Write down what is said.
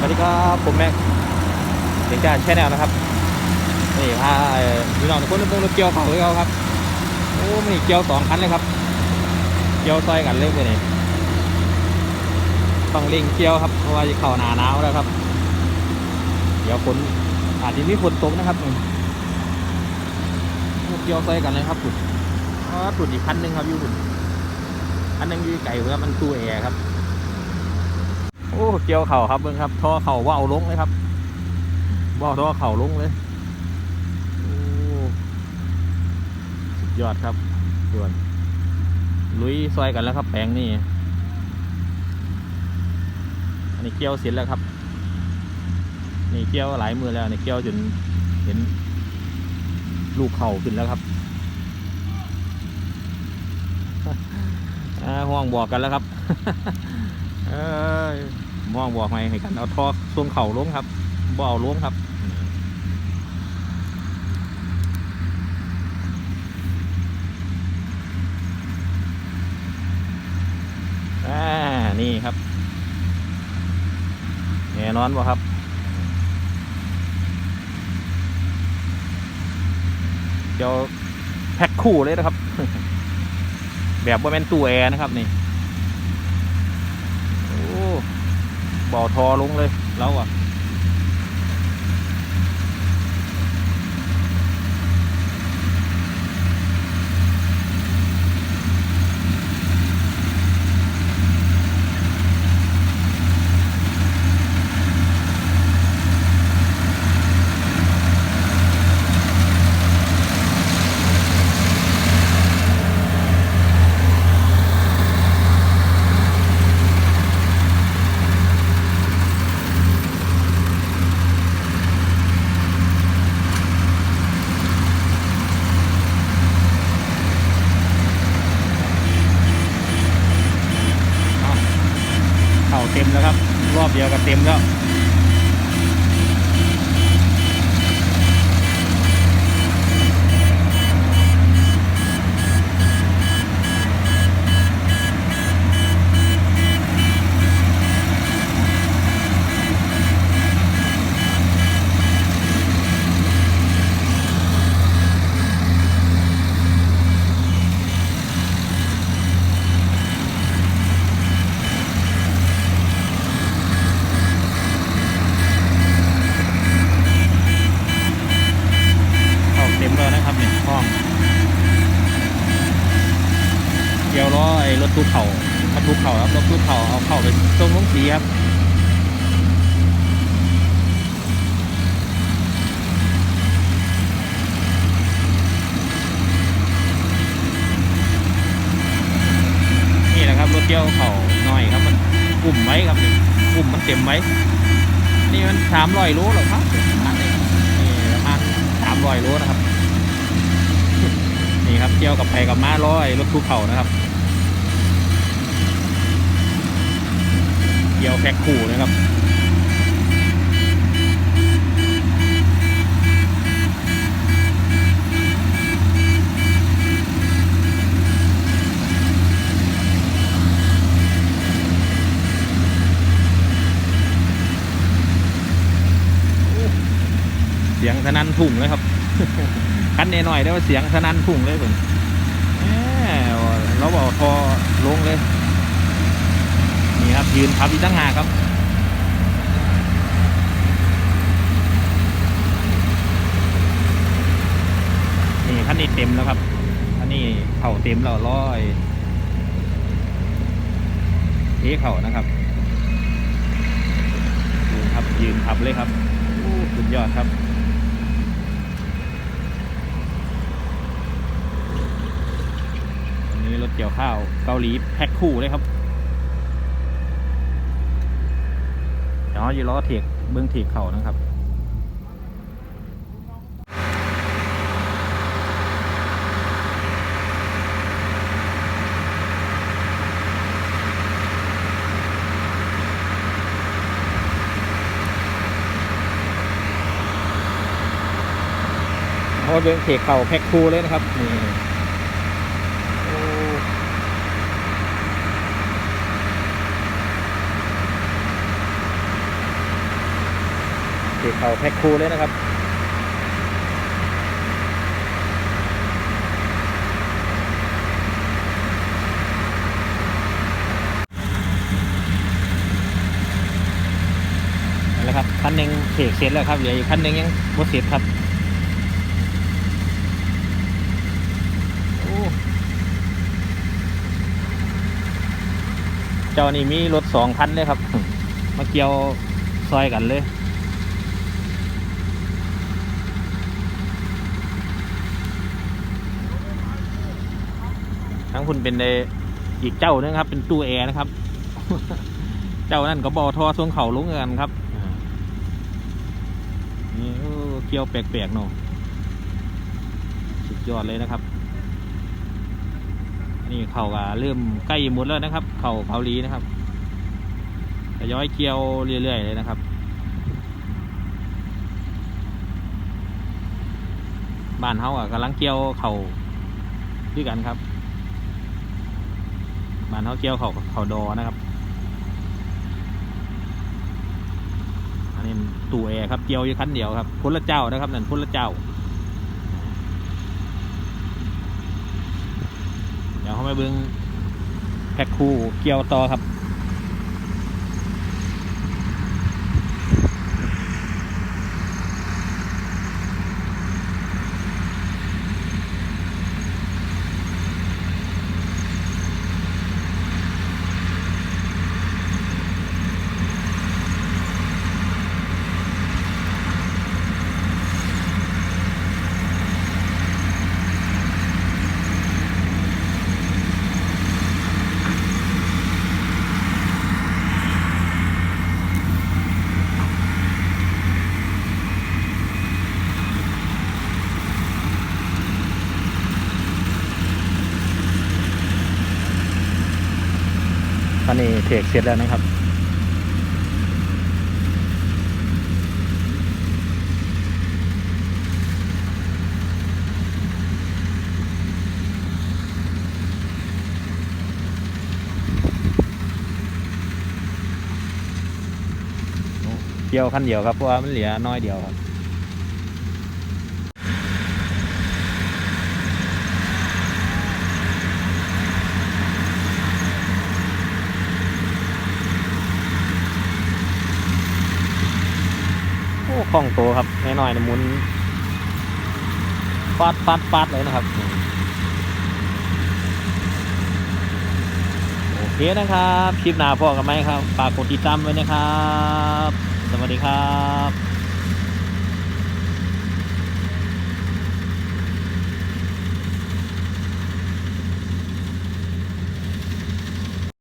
สวัสดีครับผมแม็กเด็กจ่าแชนแนลนะครับนี่พาพี่น้องทุกคนในวงรถเกี่ยวเขาเลยครับโอ้ไม่เกี่ยวสองคันเลยครับ เกี่ยวซอยกันเลยไปนี่ต้องเร่งเกี่ยวครับเพราะว่าจะเข้าหนาหนาวแล้วครับ เดี๋ยวฝนอาจจะมีฝนตกนะครับนี่เกี่ยวซอยกันเลยครับคุณอ๋อุดอีกคันหนึ่งครับยู่คุณอันนึงยูไก่ครับมันตู้แอร์ครับ อ้เกี่ยวเข่าครับเบิ้งครับท่อเข่าว่าวลงเลยครับว่าวท่อเข่าลงเลยโอ้สุดยอดครับด่วนลุยซอยกันแล้วครับแปลงนี่อันนี้เกี่ยวเสร็จแล้วครับ นี่เกี่ยวหลายมือแล้วนี่เกี่ยวจนเห็นลูกเข่าขึ้นแล้วครับห่วงบอกกันแล้วครับ เอ้ย มองบอกให้ให้กันเอาทอทรงเข่าลงครับบ่เอาลงครับอ่านี่ครับแน่นอนบ่ครับเดี๋ยวแพ็คคู่เลยนะครับ แบบว่าเป็นตู้แอร์นะครับนี่ โอ้ บ่อทอลงเลยแล้วอะเข่าเต็มแล้วครับ รอบ เดียวก็เต็มแล้ว กี่ยวล้อไอ้รถทุกเข่าบรรทุกเข่าครับรถทุกเข่าเอาเข้าไปตรงลงสีครับนี่แหละครับรถเกี่ยวเข่าน้อยครับมันกลุ่มไว้ครับนี่กลุ่มมันเต็มไว้นี่มันสามร้อยโลหรอครับนี่ประมาณสามร้อยโลนะครับนี่ครับเกี่ยวกับไปกับม้าร้อยรถทุกเข่านะครับ เกี่ยวแพ็คคู่นะครับเสียงสนั่นทุ่งเลยครับ คันนหน่อยได้ว่าเสียงสนั่นทุ่งเลยผมแหมเราบอกทอลงเลย ครับ ยืนพับอีกตั้งหากครับนี่คันนี้เต็มแล้วครับคันนี้เข่าเต็มแล้วร้อยเทเข่านะครับยืนครับยืนพับเลยครับสุดยอดครับนนี้รถเกี่ยวข้าวเกาหลีแพ็คคู่เลยครับ เดี๋ยวอยู่ล้อเทกเบื้องเทกเข่านะครับเพราะเบื้องเทกเข่าแพ็คคู่เลยนะครับนี่โอ้ เทเขาแพ็คคูเลยนะครับนั่นแหละครับคันหนึ่งเทกเสร็จแล้วครับเหลืออีกคันหนึ่งยังบ่เสร็จครับโอ้เจ้านี่มีรถสองคันเลยครับ มาเกี่ยวซอยกันเลย ทั้งคุณเป็นในอีกเจ้านึงครับ เป็นตู้แอร์นะครับ เจ้านั่นก็บอทอทรงเข่าลุงกันครับนี่เกี่ยวแปลกๆเนาะสุดยอดเลยนะครับ นี่เข่าก็เริ่มใกล้หมดแล้วนะครับ เข่าเผาหลีนะครับทยอยเกี่ยวเรื่อยๆเลยนะครับบ้านเฮาอะกำลังเกี่ยวเข่าด้วยกันครับ บ้านเฮาเกี้ยวเข่าเขาดอนะครับ อันนี้ตู้แอร์ครับเกี้ยวอยู่คันเดียวครับคนละเจ้านะครับนั่นคนละเจ้า เดี๋ยวเขามาเบิ้งแพ็คคู่เกี่ยวต่อครับ ตอนนี้เทกเสร็จแล้วนะครับเกี่ยวคันเดียวครับเพราะว่ามันเหลือน้อยเดียวครับ คล่องตัวครับน้อยๆนะหมุนฟาดฟาดฟาดเลยนะครับ โอเคนะครับ คลิปหน้าพ่อกันไหมครับฝากกดติดตามไว้นะครับ สวัสดีครับ